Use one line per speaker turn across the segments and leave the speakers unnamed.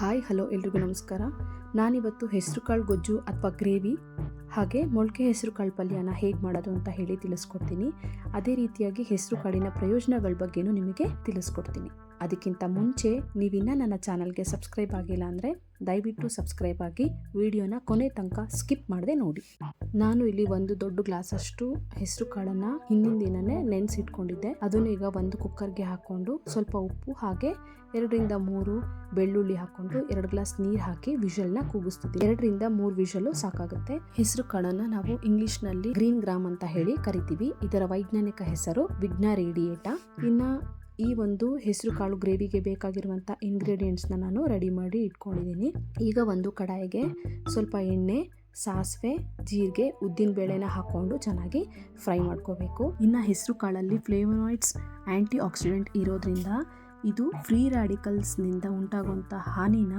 Hi, hello, ಎಲ್ರಿಗೂ ನಮಸ್ಕಾರ. ನಾನಿವತ್ತು ಹೆಸರು ಕಾಳು ಗೊಜ್ಜು ಅಥವಾ ಗ್ರೇವಿ, ಹಾಗೆ ಮೊಳಕೆ ಹೆಸರು ಕಾಳು ಪಲ್ಯನ ಹೇಗೆ ಮಾಡೋದು ಅಂತ ಹೇಳಿ ತಿಳಿಸ್ಕೊಡ್ತೀನಿ. ಅದೇ ರೀತಿಯಾಗಿ ಹೆಸರು ಕಾಳಿನ ಪ್ರಯೋಜನಗಳ ಬಗ್ಗೆನೂ ನಿಮಗೆ ತಿಳಿಸ್ಕೊಡ್ತೀನಿ. ಅದಕ್ಕಿಂತ ಮುಂಚೆ ನೀವಿನ್ನ ನನ್ನ ಚಾನಲ್ಗೆ ಸಬ್ಸ್ಕ್ರೈಬ್ ಆಗಿಲ್ಲ ಅಂದರೆ ದಯವಿಟ್ಟು ಸಬ್ಸ್ಕ್ರೈಬ್ ಆಗಿ ವಿಡಿಯೋನ ಕೊನೆ ತನಕ ಸ್ಕಿಪ್ ಮಾಡದೆ ನೋಡಿ. ನಾನು ಇಲ್ಲಿ ಒಂದು ದೊಡ್ಡ ಗ್ಲಾಸ್ ಅಷ್ಟು ಹೆಸರು ಕಾಳನ್ನ ಹಿಂದಿನ ದಿನನೇ ನೆನೆಸಿಟ್ಕೊಂಡಿದ್ದೆ. ಅದನ್ನು ಈಗ ಒಂದು ಕುಕ್ಕರ್ಗೆ ಹಾಕೊಂಡು ಸ್ವಲ್ಪ ಉಪ್ಪು ಹಾಗೆ ಎರಡರಿಂದ ಮೂರು ಬೆಳ್ಳುಳ್ಳಿ ಹಾಕೊಂಡು ಎರಡು ಗ್ಲಾಸ್ ನೀರು ಹಾಕಿ ವಿಷಲ್ನ ಕೂಗಿಸ್ತಿದ್ವಿ ಎರಡರಿಂದ ಮೂರು ವಿಷಲು ಸಾಕಾಗುತ್ತೆ. ಹೆಸರು ಕಾಳನ್ನು ನಾವು ಇಂಗ್ಲಿಷ್ನಲ್ಲಿ ಗ್ರೀನ್ ಗ್ರಾಮ್ ಅಂತ ಹೇಳಿ ಕರಿತೀವಿ. ಇದರ ವೈಜ್ಞಾನಿಕ ಹೆಸರು ವಿಘ್ನ ರೇಡಿಯೇಟ ಇನ್ನ ಈ ಒಂದು ಹೆಸರು ಕಾಳು ಗ್ರೇವಿಗೆ ಬೇಕಾಗಿರುವಂಥ ಇಂಗ್ರೀಡಿಯೆಂಟ್ಸ್ನ ನಾನು ರೆಡಿ ಮಾಡಿ ಇಟ್ಕೊಂಡಿದ್ದೀನಿ. ಈಗ ಒಂದು ಕಡಾಯಿಗೆ ಸ್ವಲ್ಪ ಎಣ್ಣೆ, ಸಾಸಿವೆ, ಜೀರಿಗೆ, ಉದ್ದಿನ ಬೇಳೆನ ಹಾಕ್ಕೊಂಡು ಚೆನ್ನಾಗಿ ಫ್ರೈ ಮಾಡ್ಕೋಬೇಕು. ಇನ್ನು ಹೆಸರು ಕಾಳಲ್ಲಿ ಫ್ಲೇವನಾಯ್ಡ್ಸ್ ಆ್ಯಂಟಿ ಆಕ್ಸಿಡೆಂಟ್ ಇರೋದ್ರಿಂದ ಇದು ಫ್ರೀ ರ್ಯಾಡಿಕಲ್ಸ್ನಿಂದ ಉಂಟಾಗುವಂಥ ಹಾನಿನ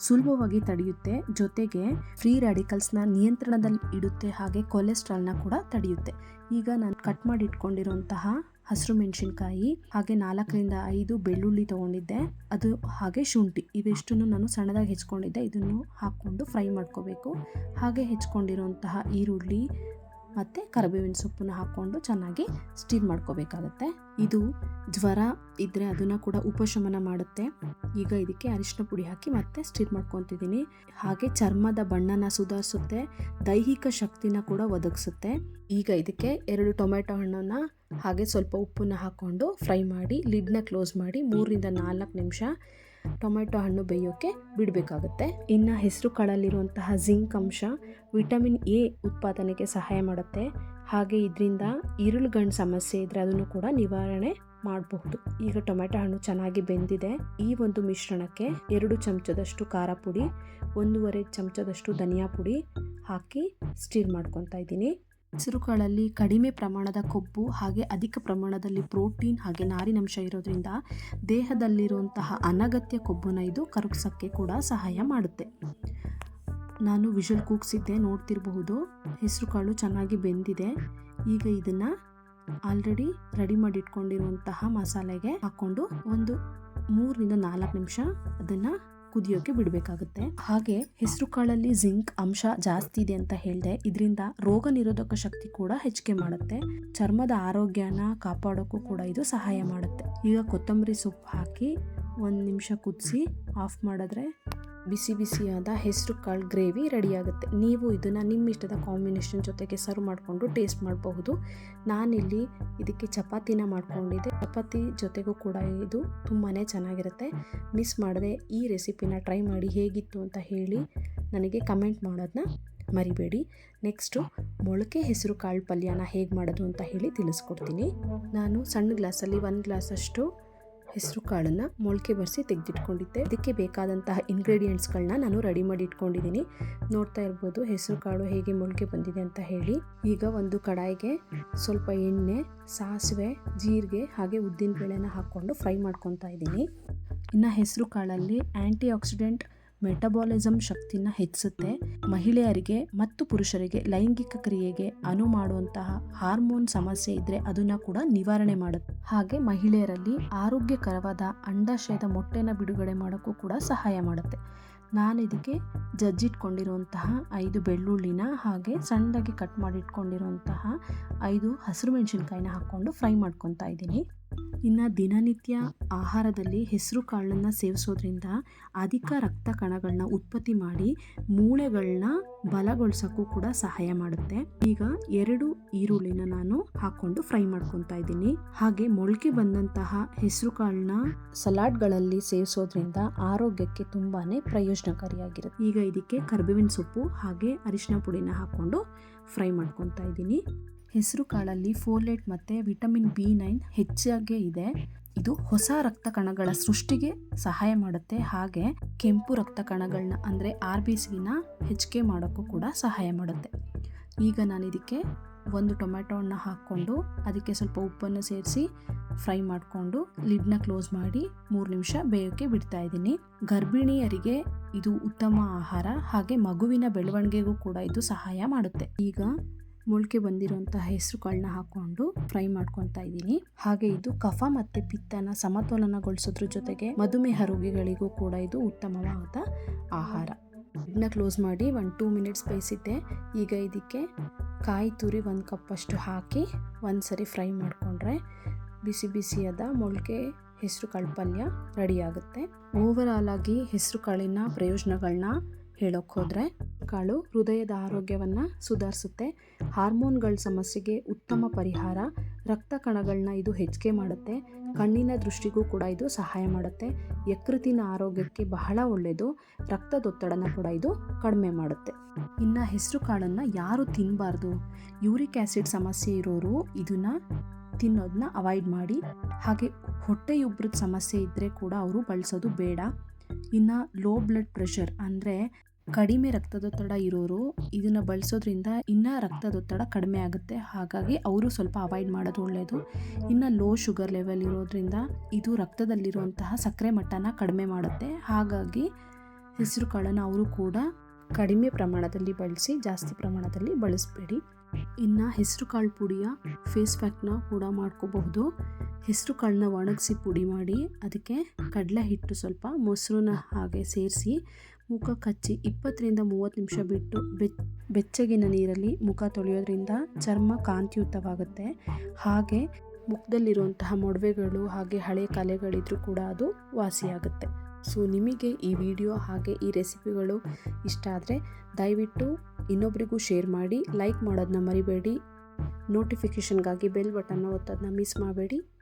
ಸುಲಭವಾಗಿ ತಡೆಯುತ್ತೆ. ಜೊತೆಗೆ ಫ್ರೀ ರ್ಯಾಡಿಕಲ್ಸ್ನ ನಿಯಂತ್ರಣದಲ್ಲಿ ಇಡುತ್ತೆ ಹಾಗೆ ಕೊಲೆಸ್ಟ್ರಾಲ್ನ ಕೂಡ ತಡೆಯುತ್ತೆ. ಈಗ ನಾನು ಕಟ್ ಮಾಡಿ ಇಟ್ಕೊಂಡಿರುವಂತಹ ಹಸಿರು ಮೆಣಸಿನ್ಕಾಯಿ, ಹಾಗೆ ನಾಲ್ಕರಿಂದ ಐದು ಬೆಳ್ಳುಳ್ಳಿ ತೊಗೊಂಡಿದ್ದೆ. ಅದು ಹಾಗೆ ಶುಂಠಿ. ಇವೆಷ್ಟನ್ನು ನಾನು ಸಣ್ಣದಾಗಿ ಹೆಚ್ಕೊಂಡಿದ್ದೆ. ಇದನ್ನು ಹಾಕ್ಕೊಂಡು ಫ್ರೈ ಮಾಡ್ಕೋಬೇಕು. ಹಾಗೆ ಹೆಚ್ಕೊಂಡಿರುವಂತಹ ಈರುಳ್ಳಿ ಮತ್ತು ಕರಿಬೇವಿನ ಸೊಪ್ಪನ್ನ ಹಾಕ್ಕೊಂಡು ಚೆನ್ನಾಗಿ ಸ್ಟೀಮ್ ಮಾಡ್ಕೋಬೇಕಾಗತ್ತೆ. ಇದು ಜ್ವರ ಇದ್ದರೆ ಅದನ್ನು ಕೂಡ ಉಪಶಮನ ಮಾಡುತ್ತೆ. ಈಗ ಇದಕ್ಕೆ ಅರಿಶಿನ ಪುಡಿ ಹಾಕಿ ಮತ್ತೆ ಸ್ಟೀಮ್ ಮಾಡ್ಕೊತಿದ್ದೀನಿ. ಹಾಗೆ ಚರ್ಮದ ಬಣ್ಣನ ಸುಧಾರಿಸುತ್ತೆ, ದೈಹಿಕ ಶಕ್ತಿನ ಕೂಡ ಒದಗಿಸುತ್ತೆ. ಈಗ ಇದಕ್ಕೆ ಎರಡು ಟೊಮೆಟೊ ಹಣ್ಣನ್ನು ಹಾಗೆ ಸ್ವಲ್ಪ ಉಪ್ಪನ್ನು ಹಾಕ್ಕೊಂಡು ಫ್ರೈ ಮಾಡಿ, ಲಿಡ್ನ ಕ್ಲೋಸ್ ಮಾಡಿ ಮೂರರಿಂದ ನಾಲ್ಕು ನಿಮಿಷ ಟೊಮೆಟೊ ಹಣ್ಣು ಬೇಯೋಕ್ಕೆ ಬಿಡಬೇಕಾಗುತ್ತೆ. ಇನ್ನು ಹೆಸರು ಕಾಳಲ್ಲಿರುವಂತಹ ಜಿಂಕ್ ಅಂಶ ವಿಟಮಿನ್ ಎ ಉತ್ಪಾದನೆಗೆ ಸಹಾಯ ಮಾಡುತ್ತೆ. ಹಾಗೆ ಇದರಿಂದ ಈರುಳುಗಣ್ಣು ಸಮಸ್ಯೆ ಇದ್ದರೆ ಅದನ್ನು ಕೂಡ ನಿವಾರಣೆ ಮಾಡಬಹುದು. ಈಗ ಟೊಮೆಟೊ ಹಣ್ಣು ಚೆನ್ನಾಗಿ ಬೆಂದಿದೆ. ಈ ಒಂದು ಮಿಶ್ರಣಕ್ಕೆ ಎರಡು ಚಮಚದಷ್ಟು ಖಾರ ಪುಡಿ, ಒಂದೂವರೆ ಚಮಚದಷ್ಟು ಧನಿಯಾ ಪುಡಿ ಹಾಕಿ ಸ್ಟೀರ್ ಮಾಡ್ಕೊತಾ ಇದ್ದೀನಿ. ಹೆಸರುಕಾಳಲ್ಲಿ ಕಡಿಮೆ ಪ್ರಮಾಣದ ಕೊಬ್ಬು ಹಾಗೆ ಅಧಿಕ ಪ್ರಮಾಣದಲ್ಲಿ ಪ್ರೋಟೀನ್ ಹಾಗೆ ನಾರಿನಂಶ ಇರೋದ್ರಿಂದ ದೇಹದಲ್ಲಿರುವಂತಹ ಅನಗತ್ಯ ಕೊಬ್ಬನ್ನು ಇದು ಕರಗಿಸೋಕ್ಕೆ ಕೂಡ ಸಹಾಯ ಮಾಡುತ್ತೆ. ನಾನು ವಿಷಲ್ ಕೂಗ್ಸಿದ್ದೆ, ನೋಡ್ತಿರಬಹುದು. ಹೆಸರುಕಾಳು ಚೆನ್ನಾಗಿ ಬೆಂದಿದೆ. ಈಗ ಇದನ್ನು ಆಲ್ರೆಡಿ ರೆಡಿ ಮಾಡಿ ಇಟ್ಕೊಂಡಿರುವಂತಹ ಮಸಾಲೆಗೆ ಹಾಕ್ಕೊಂಡು ಒಂದು ಮೂರರಿಂದ ನಾಲ್ಕು ನಿಮಿಷ ಅದನ್ನು ಕುದಿಯೋಕೆ ಬಿಡಬೇಕಾಗುತ್ತೆ. ಹಾಗೆ ಹೆಸರು ಕಾಳಲ್ಲಿ ಜಿಂಕ್ ಅಂಶ ಜಾಸ್ತಿ ಇದೆ ಅಂತ ಹೇಳಿದೆ. ಇದರಿಂದ ರೋಗ ನಿರೋಧಕ ಶಕ್ತಿ ಕೂಡ ಹೆಚ್ಚಿಗೆ ಮಾಡುತ್ತೆ. ಚರ್ಮದ ಆರೋಗ್ಯನ ಕಾಪಾಡೋಕ್ಕೂ ಕೂಡ ಇದು ಸಹಾಯ ಮಾಡುತ್ತೆ. ಈಗ ಕೊತ್ತಂಬರಿ ಸೊಪ್ಪು ಹಾಕಿ ಒಂದು ನಿಮಿಷ ಕುದಿಸಿ, ಆಫ್ ಮಾಡಿದ್ರೆ ಬಿಸಿ ಬಿಸಿಯಾದ ಹೆಸರು ಕಾಳು ಗ್ರೇವಿ ರೆಡಿಯಾಗುತ್ತೆ. ನೀವು ಇದನ್ನು ನಿಮ್ಮ ಇಷ್ಟದ ಕಾಂಬಿನೇಷನ್ ಜೊತೆಗೆ ಸರ್ವ್ ಮಾಡಿಕೊಂಡು ಟೇಸ್ಟ್ ಮಾಡಬಹುದು. ನಾನಿಲ್ಲಿ ಇದಕ್ಕೆ ಚಪಾತಿನ ಮಾಡಿಕೊಂಡಿದ್ದೆ. ಚಪಾತಿ ಜೊತೆಗೂ ಕೂಡ ಇದು ತುಂಬಾ ಚೆನ್ನಾಗಿರುತ್ತೆ. ಮಿಸ್ ಮಾಡದೆ ಈ ರೆಸಿಪಿನ ಟ್ರೈ ಮಾಡಿ ಹೇಗಿತ್ತು ಅಂತ ಹೇಳಿ ನನಗೆ ಕಮೆಂಟ್ ಮಾಡೋದನ್ನ ಮರಿಬೇಡಿ. ನೆಕ್ಸ್ಟು ಮೊಳಕೆ ಹೆಸರು ಕಾಳು ಪಲ್ಯನ ಹೇಗೆ ಮಾಡೋದು ಅಂತ ಹೇಳಿ ತಿಳಿಸ್ಕೊಡ್ತೀನಿ. ನಾನು ಸಣ್ಣ ಗ್ಲಾಸಲ್ಲಿ ಒಂದು ಗ್ಲಾಸಷ್ಟು ಹೆಸರು ಕಾಳನ್ನು ಮೊಳಕೆ ಬರೆಸಿ ತೆಗೆದಿಟ್ಕೊಂಡಿದ್ದೆ. ಇದಕ್ಕೆ ಬೇಕಾದಂತಹ ಇಂಗ್ರೀಡಿಯೆಂಟ್ಸ್ಗಳನ್ನ ನಾನು ರೆಡಿ ಮಾಡಿ ಇಟ್ಕೊಂಡಿದ್ದೀನಿ. ನೋಡ್ತಾ ಇರ್ಬೋದು ಹೆಸರು ಕಾಳು ಹೇಗೆ ಮೊಳಕೆ ಬಂದಿದೆ ಅಂತ ಹೇಳಿ. ಈಗ ಒಂದು ಕಡಾಯಿಗೆ ಸ್ವಲ್ಪ ಎಣ್ಣೆ, ಸಾಸಿವೆ, ಜೀರಿಗೆ ಹಾಗೆ ಉದ್ದಿನ ಬೇಳೆನ ಹಾಕ್ಕೊಂಡು ಫ್ರೈ ಮಾಡ್ಕೊತಾ ಇದ್ದೀನಿ. ಇನ್ನು ಹೆಸರು ಕಾಳಲ್ಲಿ ಆ್ಯಂಟಿ ಆಕ್ಸಿಡೆಂಟ್ ಮೆಟಬಾಲಿಸಮ್ ಶಕ್ತಿನ ಹೆಚ್ಚಿಸುತ್ತೆ. ಮಹಿಳೆಯರಿಗೆ ಮತ್ತು ಪುರುಷರಿಗೆ ಲೈಂಗಿಕ ಕ್ರಿಯೆಗೆ ಅನು ಮಾಡುವಂತಹ ಹಾರ್ಮೋನ್ ಸಮಸ್ಯೆ ಇದ್ರೆ ಅದನ್ನ ಕೂಡ ನಿವಾರಣೆ ಮಾಡುತ್ತೆ. ಹಾಗೆ ಮಹಿಳೆಯರಲ್ಲಿ ಆರೋಗ್ಯಕರವಾದ ಅಂಡಾಶಯದ ಮೊಟ್ಟೆನ ಬಿಡುಗಡೆ ಮಾಡೋಕ್ಕೂ ಕೂಡ ಸಹಾಯ ಮಾಡುತ್ತೆ. ನಾನು ಇದಕ್ಕೆ ಜಜ್ಜಿಟ್ಕೊಂಡಿರುವಂತಹ ಐದು ಬೆಳ್ಳುಳ್ಳಿನ ಹಾಗೆ ಸಣ್ಣದಾಗಿ ಕಟ್ ಮಾಡಿಟ್ಕೊಂಡಿರುವಂತಹ ಐದು ಹಸಿರು ಮೆಣಸಿನ್ಕಾಯಿನ ಹಾಕ್ಕೊಂಡು ಫ್ರೈ ಮಾಡ್ಕೊತಾ ಇದ್ದೀನಿ. ಇನ್ನು ದಿನನಿತ್ಯ ಆಹಾರದಲ್ಲಿ ಹೆಸರು ಕಾಳನ್ನು ಸೇವಿಸೋದ್ರಿಂದ ಅಧಿಕ ರಕ್ತ ಕಣಗಳನ್ನ ಉತ್ಪತ್ತಿ ಮಾಡಿ ಮೂಳೆಗಳನ್ನ ಬಲಗೊಳಿಸೋಕ್ಕೂ ಕೂಡ ಸಹಾಯ ಮಾಡುತ್ತೆ. ಈಗ ಎರಡು ಈರುಳ್ಳಿನ ನಾನು ಹಾಕೊಂಡು ಫ್ರೈ ಮಾಡ್ಕೊತಾ ಇದ್ದೀನಿ. ಹಾಗೆ ಮೊಳಕೆ ಬಂದಂತಹ ಹೆಸರು ಕಾಳನ್ನ ಸಲಾಡ್ಗಳಲ್ಲಿ ಸೇವಿಸೋದ್ರಿಂದ ಆರೋಗ್ಯಕ್ಕೆ ತುಂಬಾನೇ ಪ್ರಯೋಜನಕಾರಿಯಾಗಿರುತ್ತೆ. ಈಗ ಇದಕ್ಕೆ ಕರ್ಬೇವಿನ ಸೊಪ್ಪು ಹಾಗೆ ಅರಿಶಿನ ಪುಡಿನ ಹಾಕೊಂಡು ಫ್ರೈ ಮಾಡ್ಕೊತಾ ಇದ್ದೀನಿ. ಹೆಸರು ಕಾಳಲ್ಲಿ ಫೋಲೇಟ್ ಮತ್ತು ವಿಟಮಿನ್ ಬಿ ನೈನ್ ಹೆಚ್ಚಾಗೆ ಇದೆ. ಇದು ಹೊಸ ರಕ್ತ ಕಣಗಳ ಸೃಷ್ಟಿಗೆ ಸಹಾಯ ಮಾಡುತ್ತೆ. ಹಾಗೆ ಕೆಂಪು ರಕ್ತ ಕಣಗಳನ್ನ ಅಂದರೆ ಆರ್ ಬಿ ಸಿನ ಹೆಚ್ಚಿಗೆ ಮಾಡೋಕ್ಕೂ ಕೂಡ ಸಹಾಯ ಮಾಡುತ್ತೆ. ಈಗ ನಾನು ಇದಕ್ಕೆ ಒಂದು ಟೊಮೆಟೊ ಹಣ್ಣ ಹಾಕ್ಕೊಂಡು ಅದಕ್ಕೆ ಸ್ವಲ್ಪ ಉಪ್ಪನ್ನು ಸೇರಿಸಿ ಫ್ರೈ ಮಾಡಿಕೊಂಡು ಲಿಡ್ನ ಕ್ಲೋಸ್ ಮಾಡಿ ಮೂರು ನಿಮಿಷ ಬೇಯೋಕ್ಕೆ ಬಿಡ್ತಾ ಇದ್ದೀನಿ. ಗರ್ಭಿಣಿಯರಿಗೆ ಇದು ಉತ್ತಮ ಆಹಾರ. ಹಾಗೆ ಮಗುವಿನ ಬೆಳವಣಿಗೆಗೂ ಕೂಡ ಇದು ಸಹಾಯ ಮಾಡುತ್ತೆ. ಈಗ ಮೊಳಕೆ ಬಂದಿರುವಂತಹ ಹೆಸರು ಕಾಳನ್ನ ಹಾಕೊಂಡು ಫ್ರೈ ಮಾಡ್ಕೊತಾ ಇದ್ದೀನಿ. ಹಾಗೆ ಇದು ಕಫ ಮತ್ತೆ ಪಿತ್ತನ ಸಮತೋಲನಗೊಳಿಸೋದ್ರ ಜೊತೆಗೆ ಮಧುಮೇಹ ರೋಗಿಗಳಿಗೂ ಕೂಡ ಇದು ಉತ್ತಮವಾದ ಆಹಾರ. ಇದನ್ನ ಕ್ಲೋಸ್ ಮಾಡಿ ಒಂದು ಟೂ ಮಿನಿಟ್ಸ್ ಬೇಯಿಸಿದ್ದೆ. ಈಗ ಇದಕ್ಕೆ ಕಾಯಿ ತುರಿ ಒಂದು ಕಪ್ಪಷ್ಟು ಹಾಕಿ ಒಂದು ಸರಿ ಫ್ರೈ ಮಾಡಿಕೊಂಡ್ರೆ ಬಿಸಿ ಬಿಸಿಯಾದ ಮೊಳಕೆ ಹೆಸರು ಕಾಳು ಪಲ್ಯ ರೆಡಿ ಆಗುತ್ತೆ. ಓವರಾಲ್ ಆಗಿ ಹೆಸರು ಕಾಳಿನ ಪ್ರಯೋಜನಗಳನ್ನ ಹೇಳೋಕೆ ಹೋದರೆ ಕಾಳು ಹೃದಯದ ಆರೋಗ್ಯವನ್ನು ಸುಧಾರಿಸುತ್ತೆ. ಹಾರ್ಮೋನ್ಗಳ ಸಮಸ್ಯೆಗೆ ಉತ್ತಮ ಪರಿಹಾರ ರಕ್ತ ಕಣಗಳನ್ನ ಇದು ಹೆಚ್ಚಿಗೆ ಮಾಡುತ್ತೆ. ಕಣ್ಣಿನ ದೃಷ್ಟಿಗೂ ಕೂಡ ಇದು ಸಹಾಯ ಮಾಡುತ್ತೆ. ಯಕೃತಿನ ಆರೋಗ್ಯಕ್ಕೆ ಬಹಳ ಒಳ್ಳೆಯದು ರಕ್ತದೊತ್ತಡನ ಕೂಡ ಇದು ಕಡಿಮೆ ಮಾಡುತ್ತೆ. ಇನ್ನು ಹೆಸರು ಕಾಳನ್ನು ಯಾರು ತಿನ್ನಬಾರ್ದು ಯೂರಿಕ್ ಆ್ಯಸಿಡ್ ಸಮಸ್ಯೆ ಇರೋರು ಇದನ್ನು ತಿನ್ನೋದನ್ನ ಅವಾಯ್ಡ್ ಮಾಡಿ. ಹಾಗೆ ಹೊಟ್ಟೆಯುಬ್ರದ ಸಮಸ್ಯೆ ಇದ್ದರೆ ಕೂಡ ಅವರು ಬಳಸೋದು ಬೇಡ. ಇನ್ನು ಲೋ ಬ್ಲಡ್ ಪ್ರೆಷರ್ ಅಂದರೆ ಕಡಿಮೆ ರಕ್ತದೊತ್ತಡ ಇರೋರು ಇದನ್ನು ಬಳಸೋದ್ರಿಂದ ಇನ್ನೂ ರಕ್ತದೊತ್ತಡ ಕಡಿಮೆ ಆಗುತ್ತೆ. ಹಾಗಾಗಿ ಅವರು ಸ್ವಲ್ಪ ಅವಾಯ್ಡ್ ಮಾಡೋದು ಒಳ್ಳೆಯದು ಇನ್ನು ಲೋ ಶುಗರ್ ಲೆವೆಲ್ ಇರೋದ್ರಿಂದ ಇದು ರಕ್ತದಲ್ಲಿರುವಂತಹ ಸಕ್ಕರೆ ಮಟ್ಟನ ಕಡಿಮೆ ಮಾಡುತ್ತೆ. ಹಾಗಾಗಿ ಹೆಸರು ಕಾಳನ್ನು ಅವರು ಕೂಡ ಕಡಿಮೆ ಪ್ರಮಾಣದಲ್ಲಿ ಬಳಸಿ, ಜಾಸ್ತಿ ಪ್ರಮಾಣದಲ್ಲಿ ಬಳಸಬೇಡಿ. ಇನ್ನು ಹೆಸರು ಕಾಳು ಪುಡಿಯ ಫೇಸ್ ಪ್ಯಾಕ್ನ ಕೂಡ ಮಾಡ್ಕೋಬಹುದು. ಹೆಸರು ಕಾಳನ್ನ ಒಣಗಿಸಿ ಪುಡಿ ಮಾಡಿ, ಅದಕ್ಕೆ ಕಡಲೆ ಹಿಟ್ಟು ಸ್ವಲ್ಪ, ಮೊಸರನ್ನ ಹಾಗೆ ಸೇರಿಸಿ, ಮುಖ ಕಚ್ಚಿ ಇಪ್ಪತ್ತರಿಂದ ಮೂವತ್ತು ನಿಮಿಷ ಬಿಟ್ಟು ಬೆಚ್ ಬೆಚ್ಚಗಿನ ನೀರಲ್ಲಿ ಮುಖ ತೊಳೆಯೋದ್ರಿಂದ ಚರ್ಮ ಕಾಂತಿಯುತವಾಗುತ್ತೆ. ಹಾಗೆ ಮುಖದಲ್ಲಿರುವಂತಹ ಮೊಡವೆಗಳು ಹಾಗೆ ಹಳೆ ಕಲೆಗಳಿದ್ರೂ ಕೂಡ ಅದು ವಾಸಿಯಾಗುತ್ತೆ. ಸೊ, ನಿಮಗೆ ಈ ವಿಡಿಯೋ ಹಾಗೆ ಈ ರೆಸಿಪಿಗಳು ಇಷ್ಟ ಆದರೆ ದಯವಿಟ್ಟು ಇನ್ನೊಬ್ರಿಗೂ ಶೇರ್ ಮಾಡಿ, ಲೈಕ್ ಮಾಡೋದನ್ನ ಮರಿಬೇಡಿ. ನೋಟಿಫಿಕೇಷನ್ಗಾಗಿ ಬೆಲ್ ಬಟನ್ನ ಒತ್ತೋದನ್ನ ಮಿಸ್ ಮಾಡಬೇಡಿ.